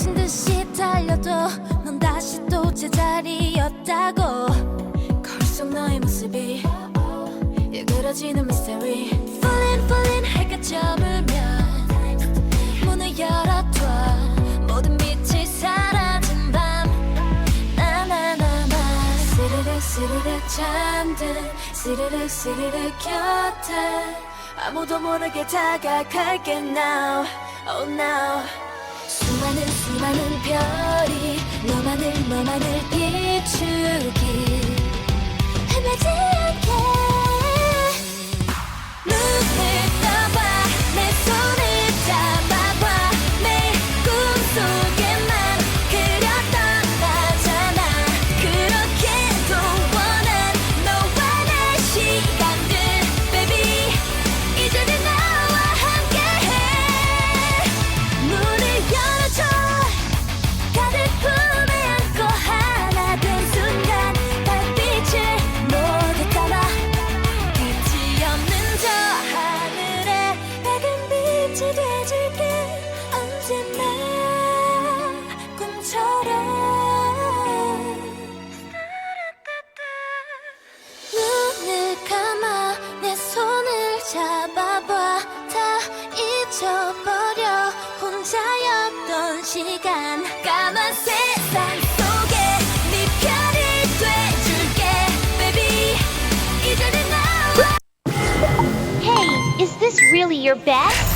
미친 듯이 달려도 넌 다시 또 제자리였다고. 거울 속 너의 모습이 일그러지는 미스터리 Falling falling 해가 저물면 문을 열어둬. 모든 빛이 사라진 밤. 나나나나 스르륵 스르륵 잠든 스르륵 스르륵 곁에. 아무도 모르게 다가갈게 now. Oh now. 수많은 별이 너만을 너만을 비추기 시간 까만 세상 속에 네 편이 돼줄게 baby 이제는 나와 Hey, is this really your bed?